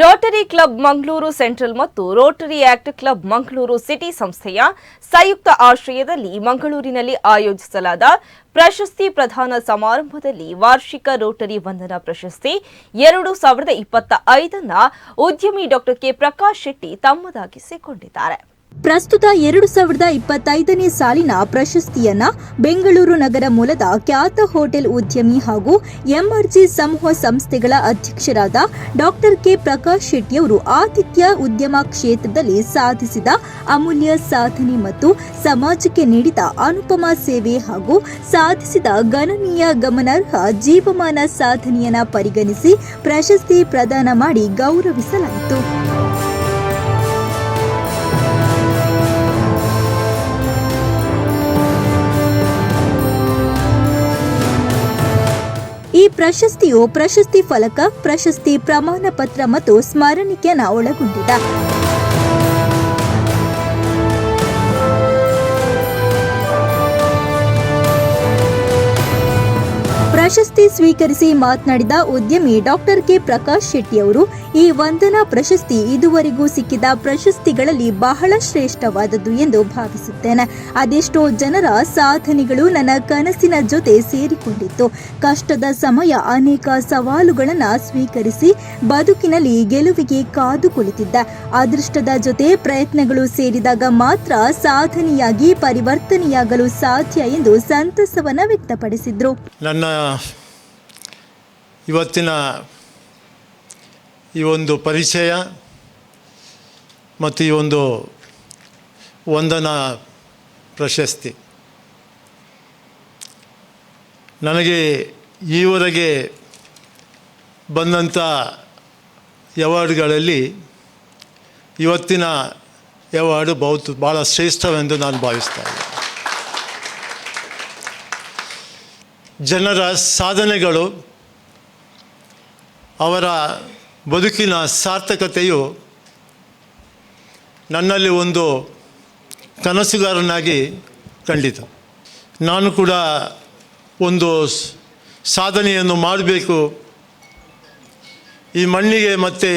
Rotary club Mangaluru central ಮತ್ತು Rotaract club Mangaluru city ಸಂಸ್ಥೆಯ ಸಂಯುಕ್ತ ಆಶ್ರಯದಲ್ಲಿ ಮಂಗಳೂರಿನಲ್ಲಿ ಆಯೋಜಿಸಲಾದ ಪ್ರಶಸ್ತಿ ಪ್ರದಾನ ಸಮಾರಂಭದಲ್ಲಿ ವಾರ್ಷಿಕ ರೋಟರಿ ವಂದನ ಪ್ರಶಸ್ತಿ ಎರಡು ಸಾವಿರದ ಇಪ್ಪತ್ತ ಐದನ್ನ ಉದ್ಯಮಿ ಡಾಕ್ಟರ್ ಕೆ ಪ್ರಕಾಶ್ ಶೆಟ್ಟಿ ತಮ್ಮದಾಗಿಸಿಕೊಂಡಿದ್ದಾರೆ. ಪ್ರಸ್ತುತ ಎರಡು ಸಾವಿರದ ಇಪ್ಪತ್ತೈದನೇ ಸಾಲಿನ ಪ್ರಶಸ್ತಿಯನ್ನ ಬೆಂಗಳೂರು ನಗರ ಮೂಲದ ಖ್ಯಾತ ಹೋಟೆಲ್ ಉದ್ಯಮಿ ಹಾಗೂ ಎಂಆರ್ಜಿ ಸಮೂಹ ಸಂಸ್ಥೆಗಳ ಅಧ್ಯಕ್ಷರಾದ ಡಾಕ್ಟರ್ ಕೆ ಪ್ರಕಾಶ್ ಶೆಟ್ಟಿಯವರು ಆತಿಥ್ಯ ಉದ್ಯಮ ಕ್ಷೇತ್ರದಲ್ಲಿ ಸಾಧಿಸಿದ ಅಮೂಲ್ಯ ಸಾಧನೆ ಮತ್ತು ಸಮಾಜಕ್ಕೆ ನೀಡಿದ ಅನುಪಮ ಸೇವೆ ಹಾಗೂ ಸಾಧಿಸಿದ ಗಣನೀಯ ಗಮನಾರ್ಹ ಜೀವಮಾನ ಸಾಧನೆಯನ್ನ ಪರಿಗಣಿಸಿ ಪ್ರಶಸ್ತಿ ಪ್ರದಾನ ಮಾಡಿ ಗೌರವಿಸಲಾಯಿತು. ಈ ಪ್ರಶಸ್ತಿಯು ಪ್ರಶಸ್ತಿ ಫಲಕ ಪ್ರಶಸ್ತಿ ಪ್ರಮಾಣ ಪತ್ರ ಮತ್ತು ಸ್ಮರಣಿಕೆಯನ್ನು ಒಳಗೊಂಡಿದೆ. ಪ್ರಶಸ್ತಿ ಸ್ವೀಕರಿಸಿ ಮಾತನಾಡಿದ ಉದ್ಯಮಿ ಡಾಕ್ಟರ್ ಕೆ ಪ್ರಕಾಶ್ ಶೆಟ್ಟಿ ಅವರು, ಈ ವಂದನಾ ಪ್ರಶಸ್ತಿ ಇದುವರೆಗೂ ಸಿಕ್ಕಿದ ಪ್ರಶಸ್ತಿಗಳಲ್ಲಿ ಬಹಳ ಶ್ರೇಷ್ಠವಾದದ್ದು ಎಂದು ಭಾವಿಸುತ್ತೇನೆ. ಅದೆಷ್ಟೋ ಜನರ ಸಾಧನೆಗಳು ನನ್ನ ಕನಸಿನ ಜೊತೆ ಸೇರಿಕೊಂಡಿತ್ತು. ಕಷ್ಟದ ಸಮಯ ಅನೇಕ ಸವಾಲುಗಳನ್ನು ಸ್ವೀಕರಿಸಿ ಬದುಕಿನಲ್ಲಿ ಗೆಲುವಿಗೆ ಕಾದು ಕುಳಿತಿದ್ದ. ಅದೃಷ್ಟದ ಜೊತೆ ಪ್ರಯತ್ನಗಳು ಸೇರಿದಾಗ ಮಾತ್ರ ಸಾಧನೆಯಾಗಿ ಪರಿವರ್ತನೆಯಾಗಲು ಸಾಧ್ಯ ಎಂದು ಸಂತಸವನ್ನು ವ್ಯಕ್ತಪಡಿಸಿದ್ರು. ನನ್ನ ಇವತ್ತಿನ ಈ ಒಂದು ಪರಿಚಯ ಮತ್ತು ಈ ಒಂದು ವಂದನ ಪ್ರಶಸ್ತಿ. ನನಗೆ ಈವರೆಗೆ ಬಂದಂಥ ಅವಾರ್ಡ್ಗಳಲ್ಲಿ ಇವತ್ತಿನ ಅವಾರ್ಡು ಬಹುತ್ ಭಾಳ ಶ್ರೇಷ್ಠವೆಂದು ನಾನು ಭಾವಿಸ್ತಾ ಇದ್ದೆ ಜನರ ಸಾಧನೆಗಳು ಅವರ ಬದುಕಿನ ಸಾರ್ಥಕತೆಯು ನನ್ನಲ್ಲಿ ಒಂದು ಕನಸುಗಾರನಾಗಿ ಕಂಡಿತು. ನಾನು ಕೂಡ ಒಂದು ಸಾಧನೆಯನ್ನು ಮಾಡಬೇಕು. ಈ ಮಣ್ಣಿಗೆ ಮತ್ತು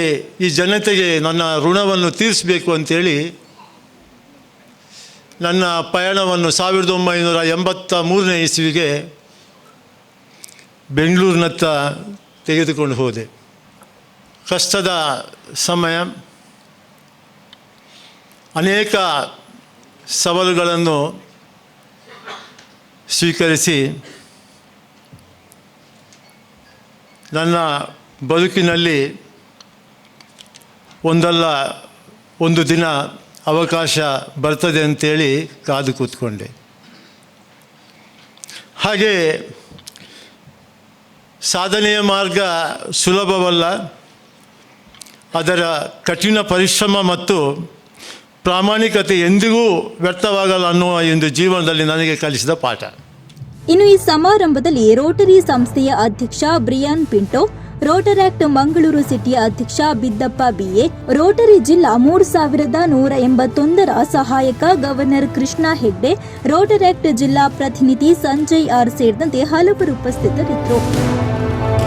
ಈ ಜನತೆಗೆ ನನ್ನ ಋಣವನ್ನು ತೀರಿಸಬೇಕು ಅಂಥೇಳಿ ನನ್ನ ಪಯಣವನ್ನು ಸಾವಿರದ ಒಂಬೈನೂರ ಎಂಬತ್ತ ಮೂರನೇ ಇಸ್ವಿಗೆ ಬೆಂಗಳೂರಿನತ್ತ ತೆಗೆದುಕೊಂಡು ಹೋದೆ. ಕಷ್ಟದ ಸಮಯ, ಅನೇಕ ಸವಾಲುಗಳನ್ನು ಸ್ವೀಕರಿಸಿ ನನ್ನ ಬದುಕಿನಲ್ಲಿ ಒಂದಲ್ಲ ಒಂದು ದಿನ ಅವಕಾಶ ಬರ್ತದೆ ಅಂತೇಳಿ ಕಾದು ಕೂತ್ಕೊಂಡೆ. ಹಾಗೆ ಸಾಧನೆಯ ಮಾರ್ಗ ಸುಲಭವಲ್ಲ. ಅದರ ಕಠಿಣ ಪರಿಶ್ರಮ ಮತ್ತು ಪ್ರಾಮಾಣಿಕತೆ ಎಂದಿಗೂ ವ್ಯರ್ಥವಾಗಲ್ಲ ಅನ್ನುವ ಒಂದು ಜೀವನದಲ್ಲಿ ನನಗೆ ಕಲಿಸಿದ ಪಾಠ. ಇನ್ನು ಈ ಸಮಾರಂಭದಲ್ಲಿ ರೋಟರಿ ಸಂಸ್ಥೆಯ ಅಧ್ಯಕ್ಷ ಬ್ರಿಯಾನ್ ಪಿಂಟೋ ರೋಟರಾಕ್ಟ್ ಮಂಗಳೂರು ಸಿಟಿಯ ಅಧ್ಯಕ್ಷ ಬಿದ್ದಪ್ಪ ಬಿಎ, ರೋಟರಿ ಜಿಲ್ಲಾ ಮೂರು ಸಾವಿರದ ನೂರ ಎಂಬತ್ತೊಂದರ ಸಹಾಯಕ ಗವರ್ನರ್ ಕೃಷ್ಣ ಹೆಗ್ಡೆ ರೋಟರಾಕ್ಟ್ ಜಿಲ್ಲಾ ಪ್ರತಿನಿಧಿ ಸಂಜಯ್ ಆರ್ ಸೇರಿದಂತೆ ಹಲವರು ಉಪಸ್ಥಿತರಿದ್ದರು. Thank you.